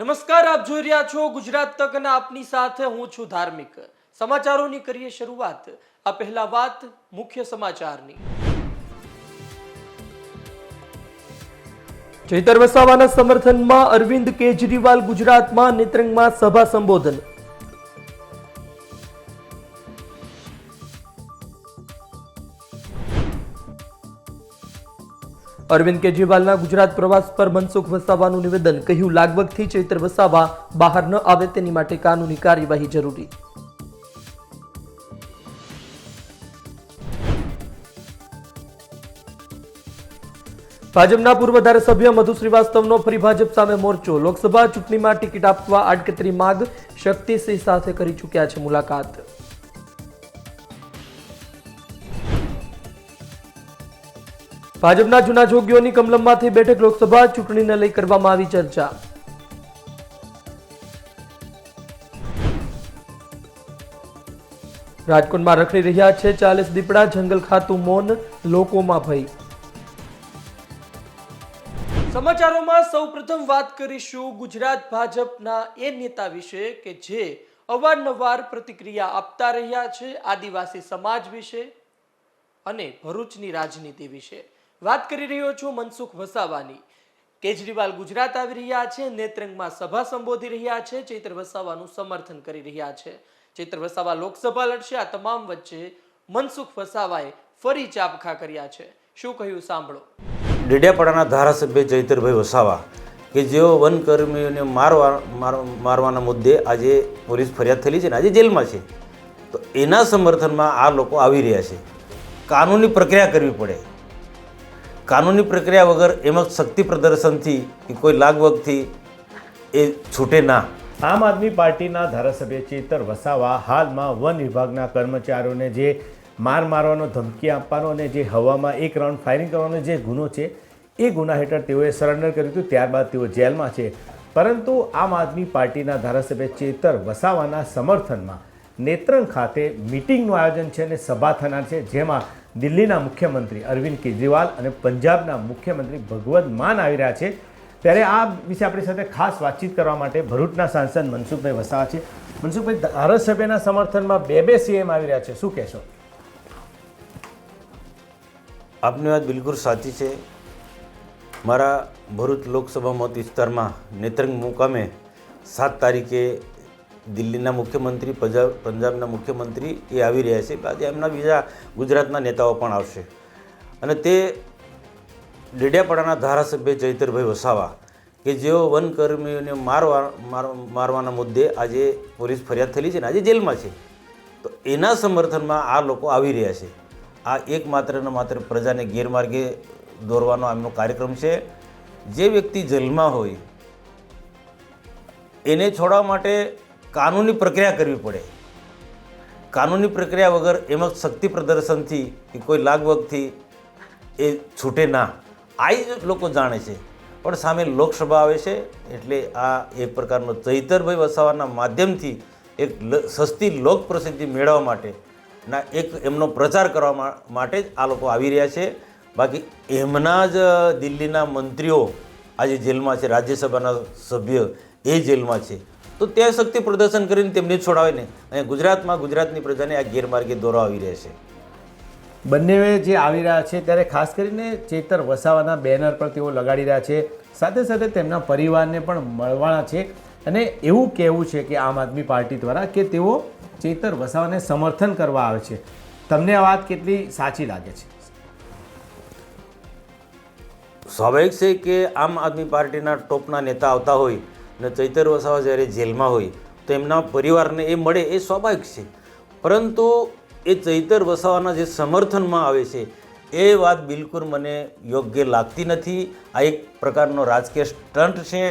નમસ્કાર, આપ જોઈ રહ્યા છો ગુજરાત તક ના આપની સાથે હું છું ધાર્મિક. સમાચારોની કરીએ શરૂઆત. આ પહેલા વાત મુખ્ય સમાચારની. ચૈતર વસાવાના સમર્થનમાં અરવિંદ કેજરીવાલ ગુજરાતમાં નેત્રંગમાં સભા સંબોધન. અરવિંદ કેજરીવાલના ગુજરાત પ્રવાસ પર મનસુખ વસાવાનું નિવેદન, કહ્યું, લાગવગથી ચૈત્ર વસાવા બહાર ન આવે તેની માટે કાનૂની કાર્યવાહી જરૂરી. ભાજપના પૂર્વ ધારાસભ્ય મધુ શ્રીવાસ્તવનો ફરી ભાજપ સામે મોરચો. લોકસભા ચૂંટણીમાં ટિકિટ આપવા આડકતરી માગ શક્તિસિંહ સાથે કરી ચૂક્યા છે મુલાકાત. ભાજપના જૂના જોગીઓની કમલમમાંથી બેઠક લોકસભા ચૂંટણીને લઈ કરવામાં આવી ચર્ચા. રાજકોટમાં રખડી રહ્યા છે ચાલીસ દીપડા, જંગલ ખાતું મૌન, લોકોમાં ભય. સમાચારોમાં સૌપ્રથમ વાત કરીશું ગુજરાત ભાજપના એ નેતા વિશે કે જે અવારનવાર પ્રતિક્રિયા આપતા રહ્યા છે આદિવાસી સમાજ વિશે અને ભરૂચની રાજનીતિ વિશે. વાત કરી રહ્યો છું મનસુખ વસાવાની. કેજરીવાલ ગુજરાત આવી રહ્યા છે, નેત્રંગમાં સભા સંબોધી રહ્યા છે, ચૈત્ર વસાવાનું સમર્થન કરી રહ્યા છે. ચૈત્ર વસાવા લોકસભા લડશે, આ તમામ વચ્ચે મનસુખ વસાવાએ ફરી ચાપખા કર્યા છે. શું કહ્યું સાંભળો. ડેડિયાપાડાના ધારાસભ્ય ચૈતરભાઈ વસાવા કે જેઓ વનકર્મીઓને મારવા, માર- મારવાના મુદ્દે આજે પોલીસ ફરિયાદ થયેલી છે ને, આજે જેલમાં છે. તો એના સમર્થનમાં આ લોકો આવી રહ્યા છે. કાનૂની પ્રક્રિયા કરવી પડે. કાનૂની પ્રક્રિયા વગર એમાં શક્તિ પ્રદર્શનથી કે કોઈ લાગવગથી એ છૂટે ના. આમ આદમી પાર્ટીના ધારાસભ્ય ચેતર વસાવા હાલમાં વન વિભાગના કર્મચારીઓને જે માર મારવાનો ધમકી આપવાનો અને જે હવામાં એક રાઉન્ડ ફાયરિંગ કરવાનો જે ગુનો છે, એ ગુના હેઠળ તેઓએ સરેન્ડર કર્યું હતું. ત્યારબાદ તેઓ જેલમાં છે. પરંતુ આમ આદમી પાર્ટીના ધારાસભ્ય ચેતર વસાવાના સમર્થનમાં નેત્રંગ ખાતે મિટિંગનું આયોજન છે અને સભા થનાર છે, જેમાં દિલ્હીના મુખ્યમંત્રી અરવિંદ કેજરીવાલ અને પંજાબના મુખ્યમંત્રી ભગવત માન આવી રહ્યા છે. ત્યારે આ વિશે આપણી સાથે ખાસ વાતચીત કરવા માટે ભરૂચના સાંસદ મનસુખભાઈ વસાવા છે. મનસુખભાઈ, ધારાસભ્યના સમર્થનમાં બે બે સીએમ આવી રહ્યા છે. શું કહેશો? આપની વાત બિલકુલ સાચી છે. મારા ભરૂચ લોકસભા મત વિસ્તારમાં નેત્રંગ મુકામે સાત તારીખે દિલ્હીના મુખ્યમંત્રી પંજાબ પંજાબના મુખ્યમંત્રી એ આવી રહ્યા છે. બાદ એમના બીજા ગુજરાતના નેતાઓ પણ આવશે. અને તે ડેડિયાપાડાના ધારાસભ્ય ચૈતરભાઈ વસાવા કે જેઓ વનકર્મીઓને મારવા, માર- મારવાના મુદ્દે આજે પોલીસ ફરિયાદ થયેલી છે ને આજે જેલમાં છે. તો એના સમર્થનમાં આ લોકો આવી રહ્યા છે. આ એકમાત્ર ને માત્ર પ્રજાને ગેરમાર્ગે દોરવાનો એમનો કાર્યક્રમ છે. જે વ્યક્તિ જેલમાં હોય, એને છોડવા માટે કાનૂની પ્રક્રિયા કરવી પડે. કાનૂની પ્રક્રિયા વગર એમાં શક્તિ પ્રદર્શનથી કે કોઈ લાગવગથી એ છૂટે ના. આ જ લોકો જાણે છે. પણ સામે લોકસભા આવે છે, એટલે આ એક પ્રકારનો ચૈતરભાઈ વસાવાના માધ્યમથી એક સસ્તી લોક પ્રસિદ્ધિ મેળવવા માટે ના એક એમનો પ્રચાર કરવા માટે જ આ લોકો આવી રહ્યા છે. બાકી એમના જ દિલ્હીના મંત્રીઓ આજે જેલમાં છે, રાજ્યસભાના સભ્ય એ જેલમાં છે. તો ત્યાં શક્તિ પ્રદર્શન કરીને તેમને છોડાવે ને અને ગુજરાતમાં ગુજરાતની પ્રજાને આ ગેરમાર્ગે દોરો આવી રહેશે બંને જે આવી રહ્યા છે ત્યારે ખાસ કરીને ચેતર વસાવાના બેનર પર તેઓ લગાડી રહ્યા છે. સાથે સાથે તેમના પરિવારને પણ મળવાના છે અને એવું કહેવું છે કે આમ આદમી પાર્ટી દ્વારા કે તેઓ ચેતર વસાવાને સમર્થન કરવા આવે છે. તમને આ વાત કેટલી સાચી લાગે છે? સ્વાભાવિક છે કે આમ આદમી પાર્ટીના ટોપના નેતા આવતા હોય અને ચૈતર વસાવા જ્યારે જેલમાં હોય, તો એમના પરિવારને એ મળે એ સ્વાભાવિક છે. પરંતુ એ ચૈતર વસાવાના જે સમર્થનમાં આવે છે, એ વાત બિલકુલ મને યોગ્ય લાગતી નથી. આ એક પ્રકારનો રાજકીય સ્ટન્ટ છે.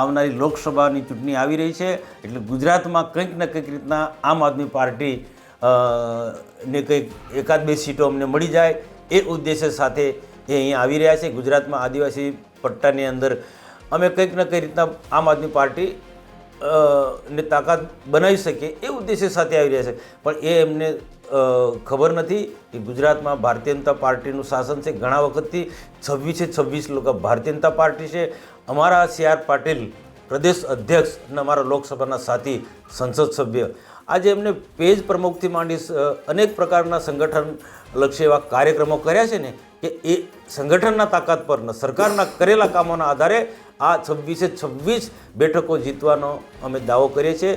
આવનારી લોકસભાની ચૂંટણી આવી રહી છે. એટલે ગુજરાતમાં કંઈક ને કંઈક રીતના આમ આદમી પાર્ટી ને કંઈક એકાદ બે સીટો અમને મળી જાય. એ ઉદ્દેશ્ય સાથે એ અહીંયા આવી રહ્યા છે. ગુજરાતમાં આદિવાસી પટ્ટાની અંદર અમે કંઈક ને કંઈ રીતના આમ આદમી પાર્ટી ને તાકાત બનાવી શકીએ એ ઉદ્દેશ્ય સાથે આવી રહ્યા છે. પણ એ એમને ખબર નથી કે ગુજરાતમાં ભારતીય જનતા પાર્ટીનું શાસન છે. ઘણા વખતથી છવ્વીસે છવ્વીસ લોકો ભારતીય જનતા પાર્ટી છે. અમારા સી આર પાટીલ પ્રદેશ અધ્યક્ષ અને અમારા લોકસભાના સાથી સંસદ સભ્ય આજે એમને પેજ પ્રમુખથી માંડી અનેક પ્રકારના સંગઠન લક્ષી એવા કાર્યક્રમો કર્યા છે ને, કે એ સંગઠનના તાકાત પર સરકારના કરેલા કામોના આધારે આ છવ્વીસે છવ્વીસ બેઠકો જીતવાનો અમે દાવો કરીએ છીએ.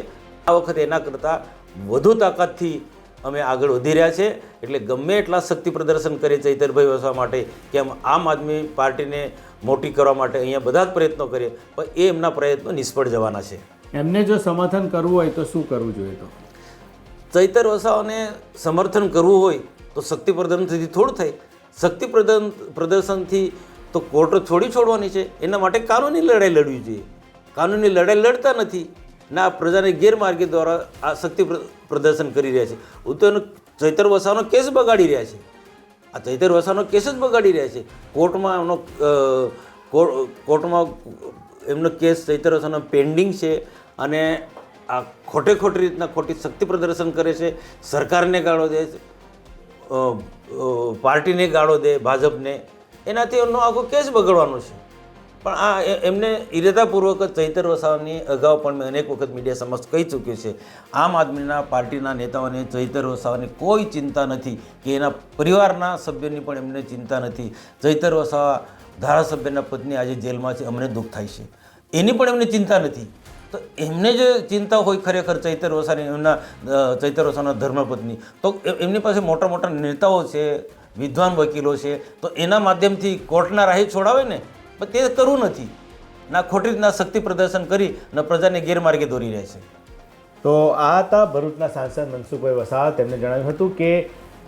આ વખતે એના કરતાં વધુ તાકાતથી અમે આગળ વધી રહ્યા છે. એટલે ગમે એટલા શક્તિ પ્રદર્શન કરીએ ચૈતરભાઈ વસવા માટે, કે આમ આમ આદમી પાર્ટીને મોટી કરવા માટે અહીંયા બધા જ પ્રયત્નો કરીએ, પણ એ એમના પ્રયત્નો નિષ્ફળ જવાના છે. એમને જો સમર્થન કરવું હોય તો શું કરવું જોઈએ તો? ચૈતર વસાવાને સમર્થન કરવું હોય તો શક્તિ પ્રદર્શનથી થોડું થાય. શક્તિ પ્રદર્શન, પ્રદર્શનથી તો કોર્ટ છોડી છોડવાની છે. એના માટે કાનૂની લડાઈ લડવી જોઈએ. કાનૂની લડાઈ લડતા નથી. ના પ્રજાને ગેરમાર્ગે દ્વારા આ શક્તિ પ્ર- પ્રદર્શન કરી રહ્યા છે. હું તો એનો ચૈતર વસાવાનો કેસ બગાડી રહ્યા છે. આ ચૈતર વસાવાનો કેસ જ બગાડી રહ્યા છે. કોર્ટમાં એમનો કોર્ટમાં એમનો કેસ ચૈતર વસાવાનો પેન્ડિંગ છે. અને આ ખોટે ખોટી રીતના ખોટી શક્તિ પ્રદર્શન કરે છે. સરકારને ગાળો દે પાર્ટીને ગાળો દે, ભાજપને, એનાથી એમનો આખો કેસ બગડવાનો છે. પણ આ એમને ઇરાદાપૂર્વક ચૈતર વસાવાની અગાઉ પણ મેં અનેક વખત મીડિયા સમક્ષ કહી ચૂક્યું છે. આમ આદમીના પાર્ટીના નેતાઓને ચૈતર વસાવાની કોઈ ચિંતા નથી કે એના પરિવારના સભ્યોની પણ એમને ચિંતા નથી. ચૈતર વસાવા ધારાસભ્યના પત્ની આજે જેલમાં છે, અમને દુઃખ થાય છે. એની પણ એમને ચિંતા નથી. તો એમને જે ચિંતા હોય ખરેખર ચૈતર વસાની એમના ચૈતર વસાના ધર્મપત્ની, તો એમની પાસે મોટા મોટા નેતાઓ છે, વિદ્વાન વકીલો છે, તો એના માધ્યમથી કોર્ટના રાહી છોડાવે ને? પણ તે કરવું નથી. ના ખોટી રીતના શક્તિ પ્રદર્શન કરી ને પ્રજાને ગેરમાર્ગે દોરી રહે છે. તો આ હતા ભરૂચના સાંસદ મનસુખભાઈ વસાવા. તેમણે જણાવ્યું હતું કે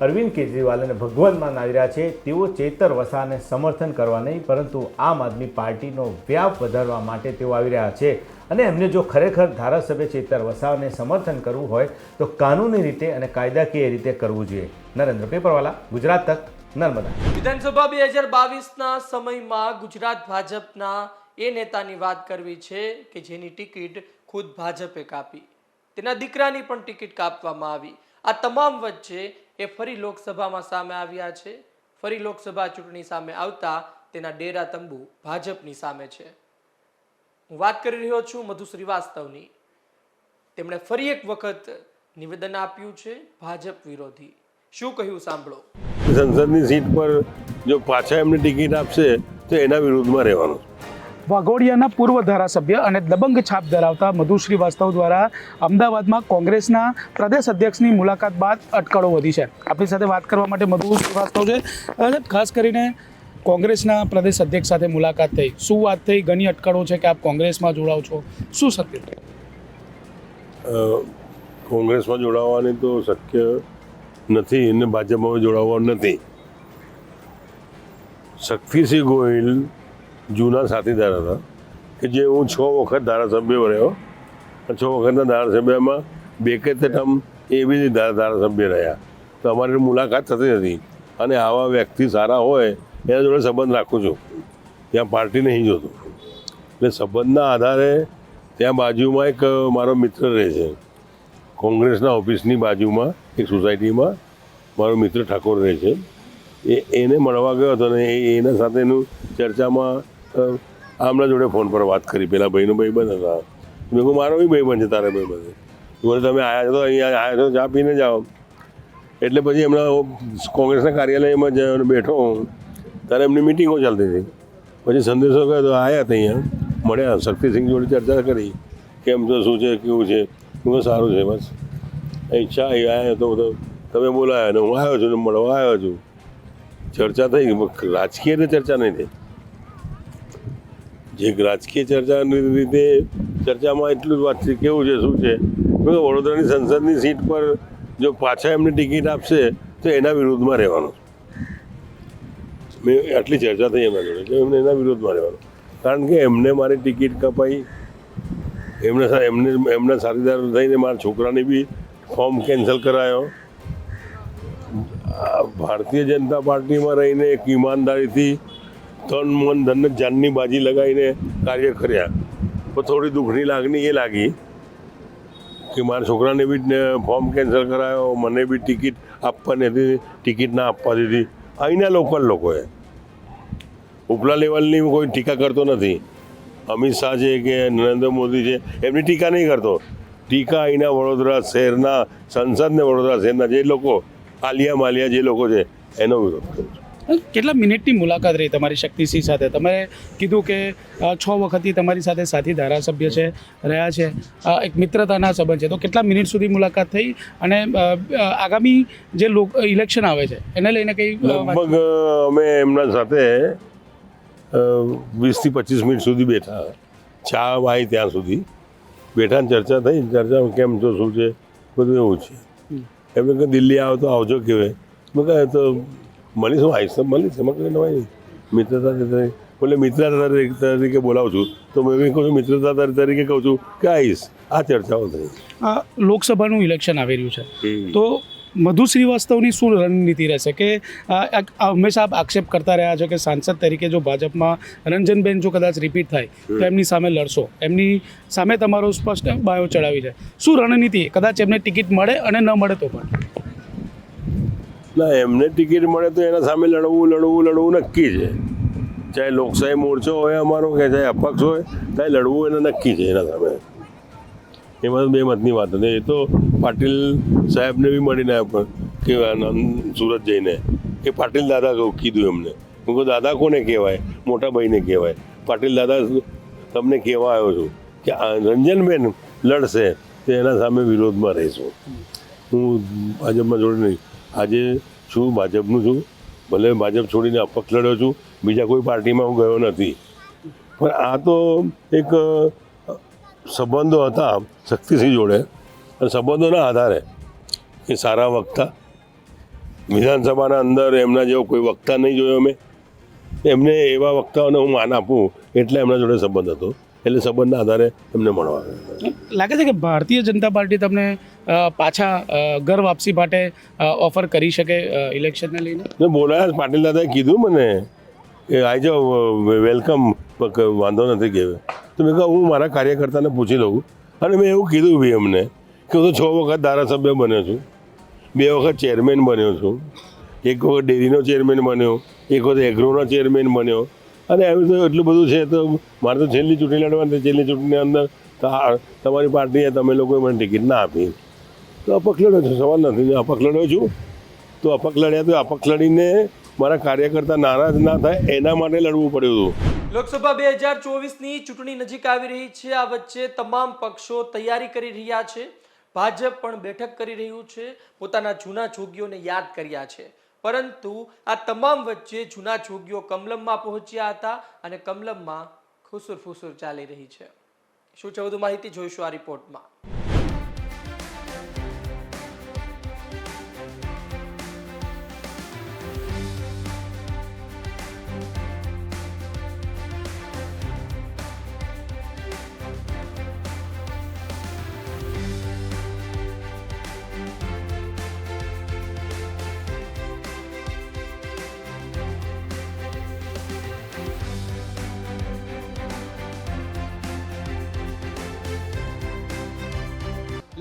અરવિંદ કેજરીવાલ અને ભગવંતમાં રહ્યા છે, તેઓ ચેતર વસાને સમર્થન કરવા નહીં, પરંતુ આમ આદમી પાર્ટીનો વ્યાપ વધારવા માટે તેઓ આવી રહ્યા છે. અને એમને જો ખરેખર ધારાસભ્ય ચેતર વસાવાને સમર્થન કરવું હોય, તો કાનૂની રીતે અને કાયદાકીય રીતે કરવું જોઈએ. નરેન્દ્ર પેપરવાલા, ગુજરાત તક, નર્મદા. વિધાનસભા બે હજાર બાવીસના સમયમાં ગુજરાત ભાજપના એ નેતાની વાત કરવી છે કે જેની ટિકિટ ખુદ ભાજપે કાપી. તેના દીકરાની પણ ટિકિટ કાપવામાં આવી. આ તમામ વચ્ચે એ ફરી લોકસભામાં સામે આવ્યા છે. ફરી લોકસભા ચૂંટણી સામે આવતા તેના ડેરા તંબુ ભાજપની સામે છે. હું વાત કરી રહ્યો છું મધુ શ્રીવાસ્તવની. તેમણે ફરી એક વખત નિવેદન આપ્યું છે ભાજપ વિરોધી. શું કહ્યું સાંભળો. સંસદની સીટ પર જો પાછા એમને ટિકિટ આપશે તો એના વિરુદ્ધમાં રહેવાનું. વાઘોડિયાના પૂર્વ ધારાસભ્ય અને દબંગ છાપ ધરાવતા મધુ શ્રીવાસ્તવ દ્વારા અમદાવાદમાં કોંગ્રેસના પ્રદેશ અધ્યક્ષની મુલાકાત બાદ અટકળો વધી છે. આપણી સાથે વાત કરવા માટે મધુ શ્રીવાસ્તવ છે. ખાસ કરીને કોંગ્રેસના પ્રદેશ અધ્યક્ષ સાથે મુલાકાત થઈ. શું વાત થઈ? ઘણી અટકળો છે કે આપ કોંગ્રેસમાં જોડાવ છો. શું સત્ય કોંગ્રેસમાં જોડાવાની તો શક્ય નથી અને ભાજપમાં જોડાવવાનું નથી. શક્તિસિંહ ગોહિલ જૂના સાથીદાર હતા કે જે હું છ વખત ધારાસભ્ય રહ્યો છ વખતના ધારાસભ્યમાં બે કે ટર્મ એ બી ધા- ધારાસભ્ય રહ્યા. તો અમારી મુલાકાત થતી હતી અને આવા વ્યક્તિ સારા હોય એના જોડે સંબંધ રાખું છું. ત્યાં પાર્ટી નહીં જોતો. એટલે સંબંધના આધારે ત્યાં બાજુમાં એક મારો મિત્ર રહે છે. કોંગ્રેસના ઓફિસની બાજુમાં એક સોસાયટીમાં મારો મિત્ર ઠાકોર રહે છે. એ, એને મળવા ગયો હતો ને એના સાથેનું ચર્ચામાં આમના જોડે ફોન પર વાત કરી. પેલા ભાઈનો ભાઈબંધ હતા. મેં કહું મારો બી ભાઈબંધ છે, તારે ભાઈબંધ. બોલે તમે આવ્યા છો અહીંયા આવ્યા છો, ચા પીને જાઓ. એટલે પછી એમના કોંગ્રેસના કાર્યાલયમાં જ બેઠો ત્યારે એમની મિટિંગો ચાલતી હતી. પછી સંદેશો કહે તો આવ્યા હતા અહીંયા મળ્યા, શક્તિસિંહ જોડે ચર્ચા કરી કેમ છો શું છે, કેવું છે? હું સારું છે, બસ. ઈચ્છા આવ્યા તો તમે બોલાયા ને હું આવ્યો છું, ને મળવા આવ્યો છું. ચર્ચા થઈ રાજકીય રીતે ચર્ચા નહીં થઈ. જે રાજકીય ચર્ચાની રીતે ચર્ચામાં એટલું જ વાત કેવું છે, શું છે? વડોદરાની સંસદની સીટ પર જો પાછા એમને ટિકિટ આપશે, તો એના વિરુદ્ધમાં રહેવાનું. મેં આટલી ચર્ચા થઈ એમના જોડે, એટલે એમને એના વિરોધમાં રહેવાનું. કારણ કે એમને મારી ટિકિટ કપાઈ, એમને એમને, એમના સાથીદાર થઈને મારા છોકરાને બી ફોર્મ કેન્સલ કરાયો. ભારતીય જનતા પાર્ટીમાં રહીને એક ઈમાનદારીથી તન, મન, ધન, જાનની બાજી લગાવીને કાર્ય કર્યા. પણ થોડી દુઃખની લાગણી એ લાગી કે મારા છોકરાને બી ફોર્મ કેન્સલ કરાયો, મને બી ટિકિટ આપવાની હતી, ટિકિટ ના આપવા દીધી. અહીંના લોકલ લોકોએ. ઉપલા લેવલની કોઈ ટીકા કરતો નથી. અમિત શાહ છે કે નરેન્દ્ર મોદી છે, એમની ટીકા નહીં કરતો. ટીકા અહીંના વડોદરા શહેરના સંસદ ને વડોદરા શહેરના જે લોકો આલિયા માલિયા જે લોકો છે, એનો વિરોધ કરું છું. કેટલા મિનિટની મુલાકાત રહી તમારી શક્તિસિંહ સાથે? તમે કીધું કે છ વખતથી તમારી સાથે સાથી ધારાસભ્ય છે રહ્યા છે. એક મિત્રતાના સંબંધ છે. તો કેટલા મિનિટ સુધી મુલાકાત થઈ? અને આગામી જે લોક ઇલેક્શન આવે છે એને લઈને કંઈ લગભગ અમે એમના સાથે વીસથી પચીસ મિનિટ સુધી બેઠા. ચા વાય ત્યાં સુધી. બેઠા ચર્ચા થઈ ચર્ચા કેમ છો શું છે? બધું એવું છે. એમને કે દિલ્હી આવો તો આવજો કહેવાય. મેં કહે તો મળીશું આવીશ મળીશ એમાં કંઈ નવાય નહીં મિત્રતા એટલે મિત્રતા તરીકે બોલાવું છું. તો મેં કહું છું મિત્રતા તરીકે કહું છું કે આવીશ આ ચર્ચાઓ થઈ. આ લોકસભાનું ઇલેક્શન આવી રહ્યું છે તો મધુ શ્રીવાસ્તવની શું રણનીતિ રહેશે કે હંમેશા આપ આક્ષેપ કરતા રહ્યા છો કે સાંસદ તરીકે જો ભાજપમાં રંજનબેન જો કદાચ રિપીટ થાય તો એમની સામે લડશો. એમની સામે તમારો સ્પષ્ટ બાયો ચડાવી છે. શું રણનીતિ? કદાચ એમને ટિકિટ મળે અને ન મળે તો પણ. ના, એમને ટિકિટ મળે તો એના સામે લડવું લડવું લડવું નક્કી છે. ચાહે લોકશાહી મોરચો હોય અમારો કે ચાહે અપક્ષ હોય, ચાહે લડવું એને નક્કી છે એના સામે. એમાં બે મતની વાત નથી એ તો પાટીલ સાહેબને બી મળીને આપણે કે સુરત જઈને. કે પાટીલ દાદા કીધું એમને. હું કહું, દાદા કોને કહેવાય? મોટા ભાઈને કહેવાય. પાટીલ દાદા તમને કહેવા આવ્યો છું કે રંજનબેન લડશે તો એના સામે વિરોધમાં રહીશું. હું ભાજપમાં જોડે નહીં. આજે છું, ભાજપનું છું. ભલે ભાજપ છોડીને અપક્ષ લડ્યો છું, બીજા કોઈ પાર્ટીમાં હું ગયો નથી. પણ આ તો એક સંબંધો હતા શક્તિસિંહ જોડે. અને સંબંધોના આધારે એ સારા વક્તા. વિધાનસભાના અંદર એમના જેવો કોઈ વક્તા નહીં જોયો અમે એમને એવા વક્તાઓને હું માન આપું, એટલે એમના જોડે સંબંધ હતો. એટલે સંબંધના આધારે એમને મળવા આવે. લાગે છે કે ભારતીય જનતા પાર્ટી તમને પાછા ઘર વાપસી માટે ઓફર કરી શકે ઇલેક્શનને લઈને? મેં બોલાયા પાટીલ દાદાએ કીધું મને કે આઈ જાઓ વેલકમ વાંધો નથી કે તો મેં કહ્યું હું મારા કાર્યકર્તાને પૂછી લઉં. અને મેં એવું કીધું બી એમને કે હું તો છ વખત ધારાસભ્ય બન્યો છું બે વખત ચેરમેન બન્યો છું એક વખત ડેરીનો ચેરમેન બન્યો એક વખત એગ્રોનો ચેરમેન બન્યો અને એનું તો એટલું બધું છે તો મારે તો છેલ્લી ચૂંટણી લડવાની છેલ્લી ચૂંટણીની અંદર તમારી પાર્ટીએ તમે લોકોએ મને ટિકિટ ના આપી. તો અપક્ષ લડ્યો છું, સવાલ નથી અપક્ષ લડ્યો છું, તો અપક્ષ લડ્યા તો અપક્ષ લડીને મારા કાર્યકર્તા નારાજ ના થાય, એના માટે લડવું પડ્યું હતું. લોકસભા બે હજાર ચોવીસની ચૂંટણી નજીક આવી રહી છે, આ વચ્ચે તમામ પક્ષો તૈયારી કરી રહ્યા છે, ભાજપ પણ બેઠક કરી રહ્યું છે, પોતાના જૂના જોગીઓને યાદ કર્યા છે. પરંતુ આ તમામ વચ્ચે જૂના જોગીઓ કમલમમાં પહોંચ્યા હતા અને કમલમમાં ખુસુર ફુસુર ચાલી રહી છે. શું છે વધુ માહિતી જોઈશું આ રિપોર્ટમાં.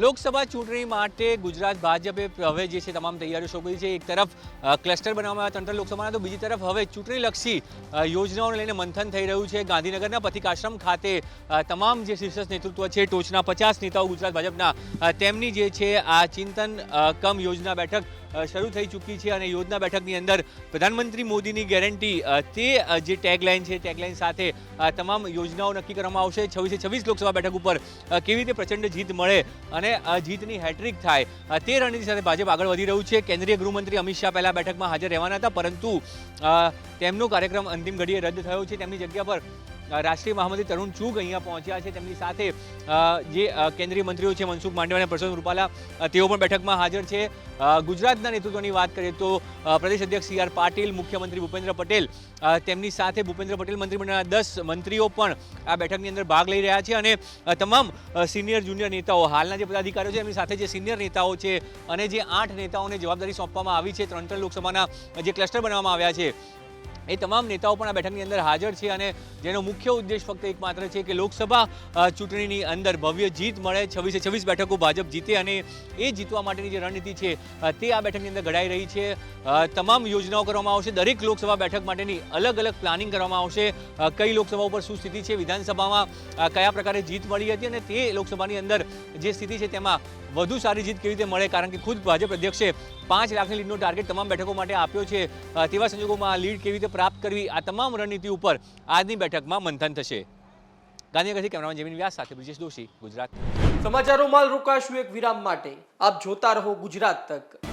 લોકસભા ચૂંટણી માટે ગુજરાત ભાજપે હવે જે છે તમામ તૈયારીઓ શરૂ છે. એક તરફ ક્લસ્ટર બનાવવામાં આવ્યા તંત્ર લોકસભાના, તો બીજી તરફ હવે ચૂંટણીલક્ષી યોજનાઓને લઈને મંથન થઈ રહ્યું છે. ગાંધીનગરના પથિક આશ્રમ ખાતે તમામ જે શીર્ષક નેતૃત્વ છે, ટોચના પચાસ નેતાઓ ગુજરાત ભાજપના તેમની જે છે આ ચિંતન કમ યોજના બેઠક શરૂ થઈ ચૂકી છે અને યોજના બેઠકની અંદર પ્રધાનમંત્રી મોદીની ગેરંટી તે જે ટેગલાઇન છે ટેગલાઇન સાથે તમામ યોજનાઓ નક્કી કરવામાં આવશે. છવ્વીસે છવ્વીસ લોકસભા બેઠક ઉપર કેવી રીતે પ્રચંડ જીત મળે અને જીતની હેટ્રિક થાય તે રણનીતિ સાથે ભાજપ આગળ વધી રહ્યું છે. કેન્દ્રીય ગૃહમંત્રી અમિત શાહ પહેલા બેઠકમાં હાજર રહેવાના હતા, પરંતુ તેમનો કાર્યક્રમ અંતિમ ઘડીએ રદ થયો છે. તેમની જગ્યા પર રાષ્ટ્રીય મહામંત્રી તરુણ ચુગ અહીંયા પહોંચ્યા છે. તેમની સાથે જે કેન્દ્રીય મંત્રીઓ છે, મનસુખ માંડવિયા અને પરસોત્તમ રૂપાલા તેઓ પણ બેઠકમાં હાજર છે. ગુજરાતના નેતૃત્વની વાત કરીએ તો પ્રદેશ અધ્યક્ષ સી આર પાટીલ, મુખ્યમંત્રી ભૂપેન્દ્ર પટેલ તેમની સાથે ભૂપેન્દ્ર પટેલ મંત્રીમંડળના દસ મંત્રીઓ પણ આ બેઠકની અંદર ભાગ લઈ રહ્યા છે અને તમામ સિનિયર જુનિયર નેતાઓ, હાલના જે પદાધિકારીઓ છે, એમની સાથે જે સિનિયર નેતાઓ છે અને જે આઠ નેતાઓને જવાબદારી સોંપવામાં આવી છે, ત્રણ ત્રણ લોકસભાના જે ક્લસ્ટર બનાવવામાં આવ્યા છે. એ તમામ નેતાઓ પણ આ બેઠકની અંદર હાજર છે અને જેનો મુખ્ય ઉદ્દેશ ફક્ત એકમાત્ર છે કે લોકસભા ચૂંટણીની અંદર ભવ્ય જીત મળે. છવ્વીસે છવ્વીસ બેઠકો ભાજપ જીતે અને એ જીતવા માટેની જે રણનીતિ છે તે આ બેઠકની અંદર ઘડાઈ રહી છે. તમામ યોજનાઓ કરવામાં આવશે. દરેક લોકસભા બેઠક માટેની અલગ અલગ પ્લાનિંગ કરવામાં આવશે. કઈ લોકસભા ઉપર શું સ્થિતિ છે, વિધાનસભામાં કયા પ્રકારે જીત મળી હતી અને તે લોકસભાની અંદર જે સ્થિતિ છે તેમાં વધુ સારી જીત કેવી રીતે મળે, કારણ કે ખુદ ભાજપ અધ્યક્ષે પાંચ લાખની લીડનો ટાર્ગેટ તમામ બેઠકો માટે આપ્યો છે. તેવા સંજોગોમાં લીડ કેવી રીતે પ્રાપ્ત કરવી આ તમામ રણનીતિ ઉપર આજની બેઠકમાં મંથન થશે. ગાંધીનગરથી કેમેરામેન જમીન વ્યાસ સાથે બ્રિજેશ દોશી, ગુજરાત. સમાચારોમાં રોકાશું એક વિરામ માટે. આપ જોતા રહો ગુજરાત તક.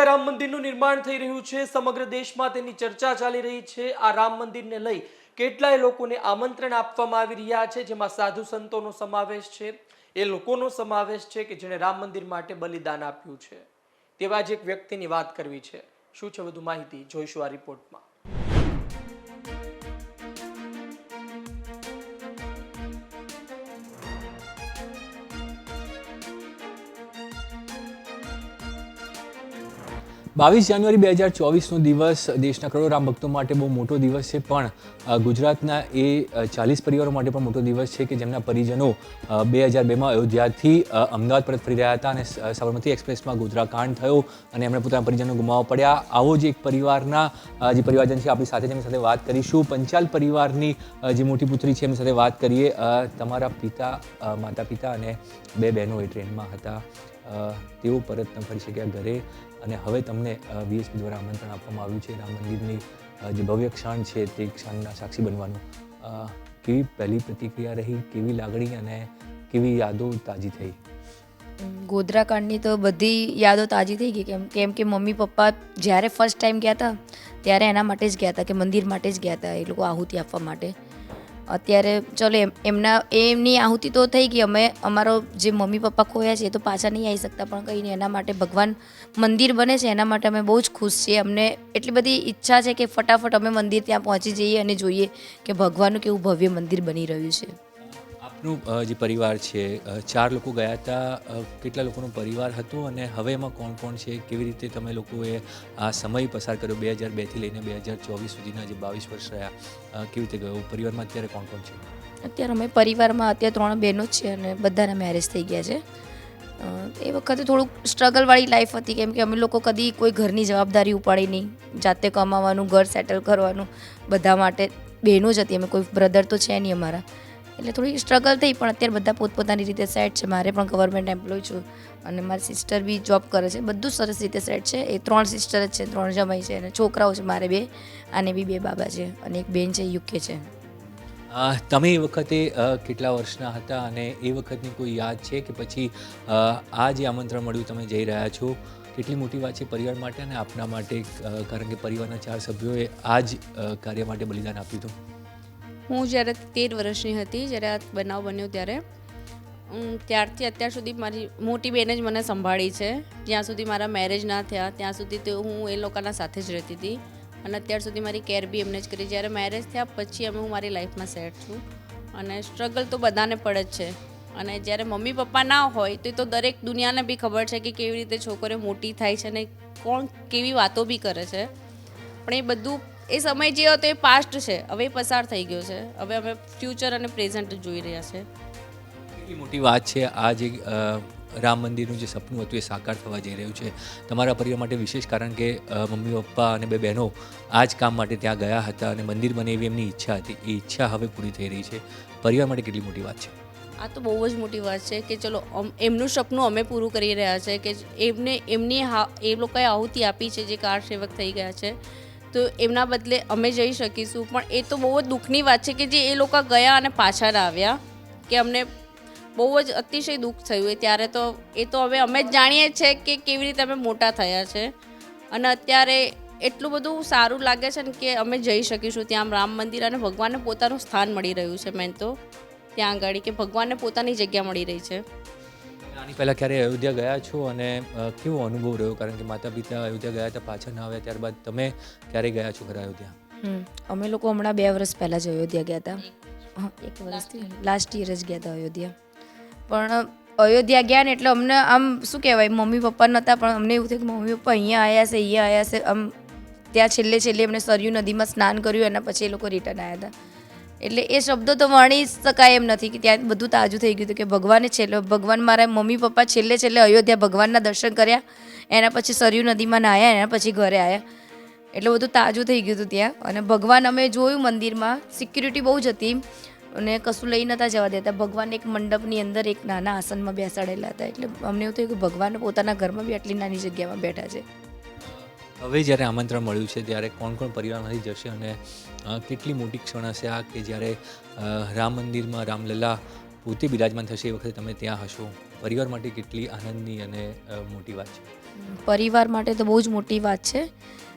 અયોધ્યા રામ મંદિરનું નિર્માણ થઈ રહ્યું છે. સમગ્ર દેશમાં તેની ચર્ચા ચાલી રહી છે. આ રામ મંદિરને લઈ કેટલાય લોકોને આમંત્રણ આપવામાં આવી રહ્યા છે, જેમાં સાધુ સંતોનો સમાવેશ છે. એ લોકોનો સમાવેશ છે કે જેણે રામ મંદિર માટે બલિદાન આપ્યું છે. તેવા જ એક વ્યક્તિની વાત કરવી છે. શું છે વધુ માહિતી? જોઈશું આ રિપોર્ટમાં. બાવીસ જાન્યુઆરી બે હજાર ચોવીસનો દિવસ દેશના કરોડો રામ ભક્તો માટે બહુ મોટો દિવસ છે, પણ ગુજરાતના એ ચાલીસ પરિવારો માટે પણ મોટો દિવસ છે કે જેમના પરિજનો બે હજાર બેમાં અયોધ્યાથી અમદાવાદ પરત ફરી રહ્યા હતા અને સાબરમતી એક્સપ્રેસમાં ગોધરાકાંડ થયો અને એમણે પોતાના પરિજનો ગુમાવવા પડ્યા. આવો જ એક પરિવારના જે પરિવારજન છે, આપણી સાથે જેમની સાથે વાત કરીશું. પંચાલ પરિવારની જે મોટી પુત્રી છે, એમની સાથે વાત કરીએ. તમારા પિતા માતા પિતા અને બે બહેનો એ ટ્રેનમાં હતા. તેઓ પરત ન ફરી શક્યા ઘરે. અને હવે તમને બીએસપી દ્વારા આમંત્રણ આપવામાં આવ્યું છે રામ મંદિરની જે ભવ્ય ક્ષણ છે તે ક્ષણના સાક્ષી બનવાનું. કેવી પહેલી પ્રતિક્રિયા રહી, કેવી લાગણી અને કેવી યાદો તાજી થઈ? ગોધરાકાંડની તો બધી યાદો તાજી થઈ ગઈ. કેમ કેમ કે મમ્મી પપ્પા જ્યારે ફર્સ્ટ ટાઈમ ગયા હતા, ત્યારે એના માટે જ ગયા હતા કે મંદિર માટે જ ગયા હતા એ લોકો આહુતિ આપવા માટે. અત્યારે ચલો એમ એમના એમની આહુતિ તો થઈ ગઈ. અમે અમારો જે મમ્મી પપ્પા ખોયા છે એ તો પાછા નહીં આવી શકતા, પણ કંઈ નહીં એના માટે ભગવાન મંદિર બને છે, એના માટે અમે બહુ જ ખુશ છીએ. અમને એટલી બધી ઈચ્છા છે કે ફટાફટ અમે મંદિર ત્યાં પહોંચી જઈએ અને જોઈએ કે ભગવાનનું કેવું ભવ્ય મંદિર બની રહ્યું છે. અ, જે પરિવાર છે ચાર લોકો ગયા હતા કેટલા લોકોનો પરિવાર હતો અને હવે એમાં કોણ કોણ છે કેવી રીતે તમે લોકોએ આ સમય પસાર કર્યો બે હજાર બેથી લઈને બે હજાર ચોવીસ સુધીના જે બાવીસ વર્ષ રહ્યા કેવી રીતે ગયો? પરિવારમાં અત્યારે કોણ કોણ છે? અત્યારે અમે પરિવારમાં અત્યારે ત્રણ બહેનો જ છે અને બધાના મેરેજ થઈ ગયા છે. એ વખતે થોડુંક સ્ટ્રગલવાળી લાઈફ હતી કેમ કે અમે લોકો કદી કોઈ ઘરની જવાબદારી ઉપાડી નહીં. જાતે કમાવાનું ઘર સેટલ કરવાનું બધા માટે બહેનો જ હતી. અમે કોઈ બ્રધર તો છે નહીં અમારા. એટલે થોડી સ્ટ્રગલ થઈ, પણ અત્યારે બધા પોતપોતાની રીતે સેટ છે. મારે પણ ગવર્મેન્ટ એમ્પ્લોય છું અને મારી સિસ્ટર બી જોબ કરે છે. બધું સરસ રીતે સેટ છે. એ ત્રણ સિસ્ટર જ છે, ત્રણ જમાઈ છે અને છોકરાઓ છે મારે બે આને બી બે બાબા છે અને એક બેન છે, યુકે છે. તમે એ વખતે કેટલા વર્ષના હતા અને એ વખતની કોઈ યાદ છે કે પછી આ જે આમંત્રણ મળ્યું, તમે જઈ રહ્યા છો? કેટલી મોટી વાત છે પરિવાર માટે અને આપના માટે કારણ કે પરિવારના ચાર સભ્યોએ આ જ કાર્ય માટે બલિદાન આપ્યું હતું. હું જ્યારે તેર વર્ષની હતી, જ્યારે આ બનાવ બન્યો ત્યારે ત્યારથી અત્યાર સુધી મારી મોટી બહેને જ મને સંભાળી છે. જ્યાં સુધી મારા મેરેજ ના થયા, ત્યાં સુધી તો હું એ લોકોના સાથે જ રહેતી હતી. અને અત્યાર સુધી મારી કેર બી એમને જ કરી. જ્યારે મેરેજ થયા પછી અમે હું મારી લાઈફમાં સેટ છું. અને સ્ટ્રગલ તો બધાને પડે જ છે. અને જ્યારે મમ્મી પપ્પા ના હોય, તો એ તો દરેક દુનિયાને બી ખબર છે કે કેવી રીતે છોકરીઓ મોટી થાય છે અને કોણ કેવી વાતો બી કરે છે. પણ એ બધું એ સમય જે હતો એ પાસ્ટ છે. હવે પસાર થઈ ગયો છે. હવે અમે ફ્યુચર અને પ્રેઝન્ટ જોઈ રહ્યા છે. કેટલી મોટી વાત છે. આ જે રામ મંદિરનું જે સપનું હતું એ સાકાર થવા જઈ રહ્યું છે. તમારા પરિવાર માટે વિશેષ કારણ કે મમ્મી પપ્પા અને બે બહેનો આ જ કામ માટે ત્યાં ગયા હતા અને મંદિર બને એવી એમની ઈચ્છા હતી. એ ઈચ્છા હવે પૂરી થઈ રહી છે. પરિવાર માટે કેટલી મોટી વાત છે? આ તો બહુ જ મોટી વાત છે કે ચલો એમનું સપનું અમે પૂરું કરી રહ્યા છે કે એમને એમની હા એ લોકોએ આહુતિ આપી છે જે કાર સેવક થઈ ગયા છે. તો એમના બદલે અમે જઈ શકીશું. પણ એ તો બહુ જ દુઃખની વાત છે કે જે એ લોકો ગયા અને પાછા આવ્યા, કે અમને બહુ જ અતિશય દુઃખ થયું. એ ત્યારે તો, એ તો હવે અમે જ જાણીએ છીએ કે કેવી રીતે અમે મોટા થયા છે. અને અત્યારે એટલું બધું સારું લાગે છે ને કે અમે જઈ શકીશું. ત્યાં રામ મંદિર અને ભગવાનને પોતાનું સ્થાન મળી રહ્યું છે મેન તો. ત્યાં આગળ કે ભગવાનને પોતાની જગ્યા મળી રહી છે. આની પહેલાં ક્યારે અયોધ્યા ગયા છો અને કેવો અનુભવ રહ્યો? કારણ કે માતા પિતા અયોધ્યા ગયા હતા, પાછા ના આવ્યા, ત્યારબાદ તમે ક્યારે ગયા છો ખરા અયોધ્યા. અમે લોકો હમણાં બે વર્ષ પહેલાં જ અયોધ્યા ગયા હતા એક વર્ષથી લાસ્ટ યર જ ગયા હતા અયોધ્યા. પણ અયોધ્યા ગયા ને એટલે અમને આમ, શું કહેવાય, મમ્મી પપ્પા નહોતા પણ અમને એવું થયું કે મમ્મી પપ્પા અહીંયા આવ્યા છે, અહીંયા આવ્યા છે. આમ, ત્યાં છેલ્લે છેલ્લે એમને સરયુ નદીમાં સ્નાન કર્યું, એના પછી એ લોકો રિટર્ન આવ્યા હતા એટલે એ શબ્દો તો વણી શકાય એમ નથી કે ત્યાં બધું તાજું થઈ ગયું હતું કે ભગવાને છેલ્લે, ભગવાન મારા મમ્મી, પપ્પા છેલ્લે છેલ્લે અયોધ્યા ભગવાનના દર્શન કર્યા, એના પછી સરયુ નદીમાં નાહ્યા, એના પછી ઘરે આવ્યા એટલે બધું તાજું થઈ ગયું હતું ત્યાં. અને ભગવાન અમે જોયું મંદિરમાં સિક્યુરિટી બહુ જ હતી. અને કશું લઈ નતા જવા દેતા. ભગવાન એક મંડપની અંદર એક નાના આસનમાં બેસાડેલા હતા. એટલે અમને એવું થયું કે ભગવાન પોતાના ઘરમાં બી આટલી નાની જગ્યામાં બેઠા છે. હવે જ્યારે આમંત્રણ મળ્યું છે, ત્યારે કોણ કોણ પરિવારમાંથી જશે અને કેટલી મોટી ક્ષણ હશે આ કે જ્યારે રામ મંદિરમાં રામલલ્લા પોતે બિરાજમાન થશે એ વખતે તમે ત્યાં હશો? પરિવાર માટે કેટલી આનંદની અને મોટી વાત છે. પરિવાર માટે તો બહુ જ મોટી વાત છે.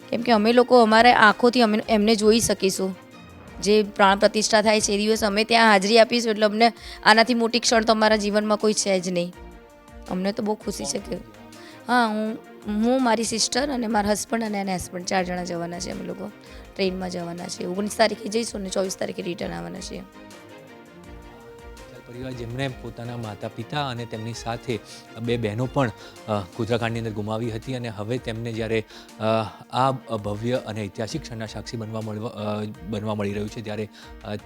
કેમ કે અમે લોકો અમારે આંખોથી અમે એમને જોઈ શકીશું. જે પ્રાણ પ્રતિષ્ઠા થાય છે એ દિવસ અમે ત્યાં હાજરી આપીશું એટલે અમને આનાથી મોટી ક્ષણ તો અમારા જીવનમાં કોઈ છે જ નહીં. અમને તો બહુ ખુશી છે કે, હા, હું હું, મારી સિસ્ટર અને મારા હસબન્ડ અને એના હસબન્ડ ચાર જણા જવાના છે અમે લોકો. ટ્રેનમાં જવાના છે ઓગણીસ તારીખે જઈશું અને ચોવીસ તારીખે રિટર્ન આવવાના છીએ. પરિવાર જેમણે પોતાના માતા પિતા અને તેમની સાથે બે બહેનો પણ કૂતરાકાંડની અંદર ગુમાવી હતી અને હવે તેમને જ્યારે આ ભવ્ય અને ઐતિહાસિક ક્ષણના સાક્ષી બનવા મળવા બનવા મળી રહ્યું છે ત્યારે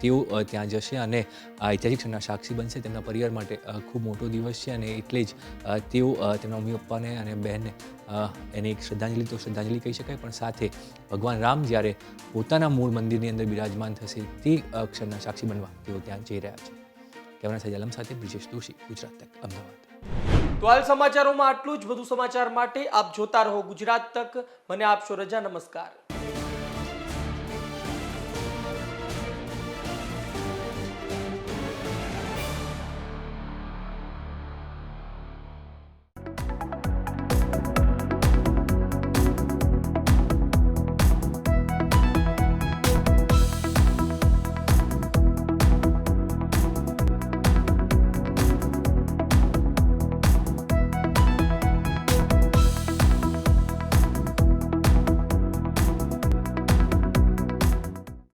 તેઓ ત્યાં જશે અને આ ઐતિહાસિક ક્ષણના સાક્ષી બનશે તેમના પરિવાર માટે ખૂબ મોટો દિવસ છે અને એટલે જ તેઓ તેમના મમ્મી પપ્પાને અને બહેનને એને એક શ્રદ્ધાંજલિ તો શ્રદ્ધાંજલિ કહી શકાય, પણ સાથે ભગવાન રામ જ્યારે પોતાના મૂળ મંદિરની અંદર બિરાજમાન થશે તે ક્ષણના સાક્ષી બનવા તેઓ ત્યાં જઈ રહ્યા છે. કેમેરા સજાલમ સાથે બ્રિજેશ દોશી ગુજરાત તક, અમદાવાદ. તો હાલ સમાચારોમાં આટલું જ. વધુ સમાચાર માટે આપ જોતા રહો ગુજરાત તક. મને આપશો રજા. નમસ્કાર.